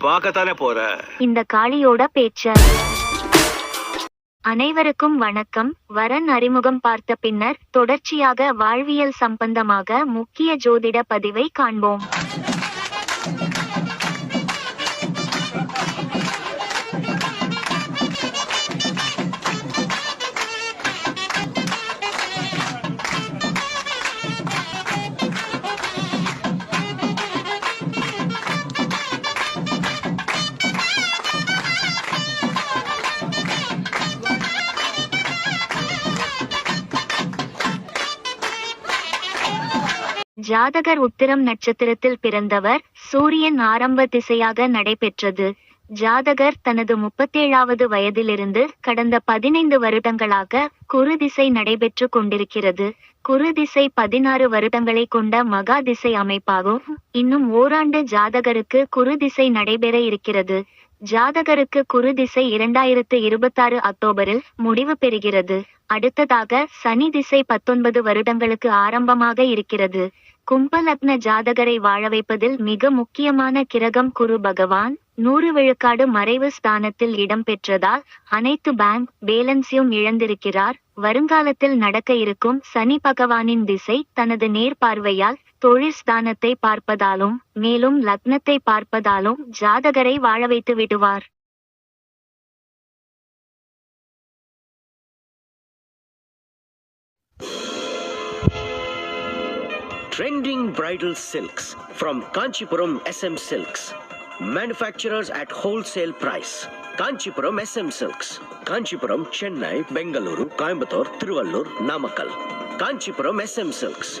பார்க்கத்தானே போற? இந்த காளியோட பேச்ச. அனைவருக்கும் வணக்கம். வரன் அறிமுகம் பார்த்த பின்னர் தொடர்ச்சியாக வாழ்வியல் சம்பந்தமாக முக்கிய ஜோதிட பதிவை காண்போம். ஜாதகர் உத்திரம் நட்சத்திரத்தில் பிறந்தவர் சூரியன் ஆரம்ப திசையாக நடைபெற்றது. ஜாதகர் தனது முப்பத்தேழாவது வயதிலிருந்து கடந்த பதினைந்து வருடங்களாக குரு திசை நடைபெற்று கொண்டிருக்கிறது. குரு திசை பதினாறு வருடங்களை கொண்ட மகா திசை அமைப்பாகும். இன்னும் ஓராண்டு ஜாதகருக்கு குரு திசை நடைபெற இருக்கிறது. ஜாதகருக்கு குரு திசை இரண்டாயிரத்து இருபத்தாறு அக்டோபரில் முடிவு பெறுகிறது. அடுத்ததாக சனி திசை பத்தொன்பது வருடங்களுக்கு ஆரம்பமாக இருக்கிறது. கும்பலக்ன ஜாதகரை வாழ வைப்பதில் மிக முக்கியமான கிரகம் குரு பகவான். நூறு விழுக்காடு மறைவு ஸ்தானத்தில் இடம்பெற்றதால் அனைத்து பேங்க் பேலன்ஸையும் இழந்திருக்கிறார். வருங்காலத்தில் நடக்க இருக்கும் சனி பகவானின் திசை தனது நேர்பார்வையால் தொழில் ஸ்தானத்தை பார்ப்பதாலும் மேலும் லக்னத்தை பார்ப்பதாலும் ஜாதகரை வாழ வைத்து விடுவார் Trending bridal silks from Kanchipuram SM Silks. Manufacturers at wholesale price. Kanchipuram SM Silks. Kanchipuram, Chennai, Bengaluru, Coimbatore, Tiruvallur, Namakkal. Kanchipuram SM Silks.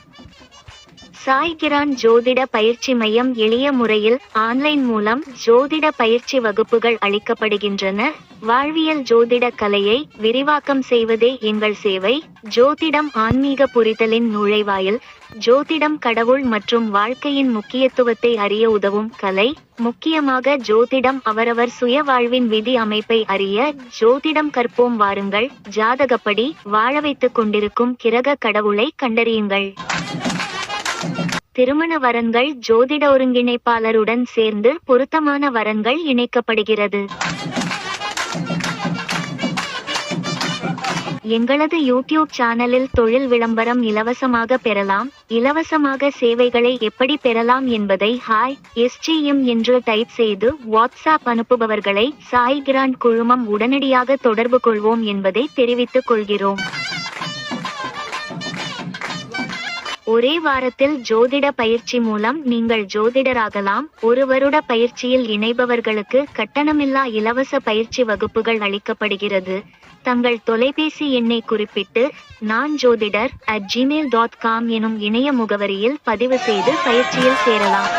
சாய்கிரான் ஜோதிட பயிற்சி மையம் எளிய முறையில் ஆன்லைன் மூலம் ஜோதிட பயிற்சி வகுப்புகள் அளிக்கப்படுகின்றன. வாழ்வியல் ஜோதிட கலையை விரிவாக்கம் செய்வதே எங்கள் சேவை. ஜோதிடம் ஆன்மீக புரிதலின் நுழைவாயில் ஜோதிடம் கடவுள் மற்றும் வாழ்க்கையின் முக்கியத்துவத்தை அறிய உதவும் கலை. முக்கியமாக ஜோதிடம் அவரவர் சுய வாழ்வின் விதி அமைப்பை அறிய ஜோதிடம் கற்போம் வாருங்கள். ஜாதகப்படி வாழ வைத்துக் கொண்டிருக்கும் கிரக கடவுளை கண்டறியுங்கள். திருமண வரன்கள் ஜோதிட ஒருங்கிணைப்பாளருடன் சேர்ந்து பொருத்தமான வரன்கள் இணைக்கப்படுகிறது. எங்களது யூடியூப் சேனலில் தொழில் விளம்பரம் இலவசமாக பெறலாம். இலவசமாக சேவைகளை எப்படி பெறலாம் என்பதை ஹாய் எஸ்ஜிஎம் என்று டைப் செய்து வாட்ஸ்அப் அனுப்புபவர்களை சாய் கிராண்ட் குழுமம் உடனடியாக தொடர்பு கொள்வோம் என்பதை தெரிவித்துக் கொள்கிறோம். ஒரே வாரத்தில் ஜோதிட பயிற்சி மூலம் நீங்கள் ஜோதிடராகலாம். ஒரு வருட பயிற்சியில் இணைபவர்களுக்கு கட்டணமில்லா இலவச பயிற்சி வகுப்புகள் அளிக்கப்படுகிறது. தங்கள் தொலைபேசி எண்ணை குறிப்பிட்டு நான் ஜோதிடர் அட் ஜிமெயில் டாட் காம் எனும் இணைய முகவரியில் பதிவு செய்து பயிற்சியில் சேரலாம்.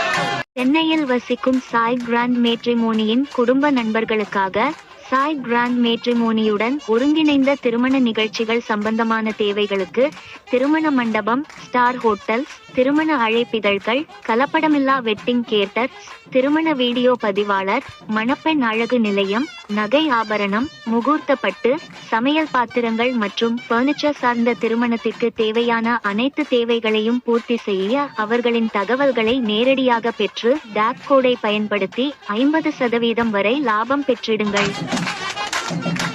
சென்னையில் வசிக்கும் சாய் கிராண்ட் மேட்ரிமோனியின் குடும்ப நண்பர்களுக்காக சாய் கிராண்ட் மேட்ரிமோனியுடன் ஒருங்கிணைந்த திருமண நிகழ்ச்சிகள் சம்பந்தமான தேவைகளுக்கு திருமண மண்டபம் ஸ்டார் ஹோட்டல்ஸ் திருமண அழைப்பிதழ்கள் கலப்படமில்லா வெட்டிங் கேட்டர் திருமண வீடியோ பதிவாளர் மணப்பெண் அழகு நிலையம் நகை ஆபரணம் முகூர்த்தப்பட்டு சமையல் பாத்திரங்கள் மற்றும் பர்னிச்சர் சார்ந்த திருமணத்திற்கு தேவையான அனைத்து தேவைகளையும் பூர்த்தி செய்ய அவர்களின் தகவல்களை நேரடியாக பெற்று டேக் கோடை பயன்படுத்தி ஐம்பது சதவீதம் வரை லாபம் பெற்றிடுங்கள். Thank you.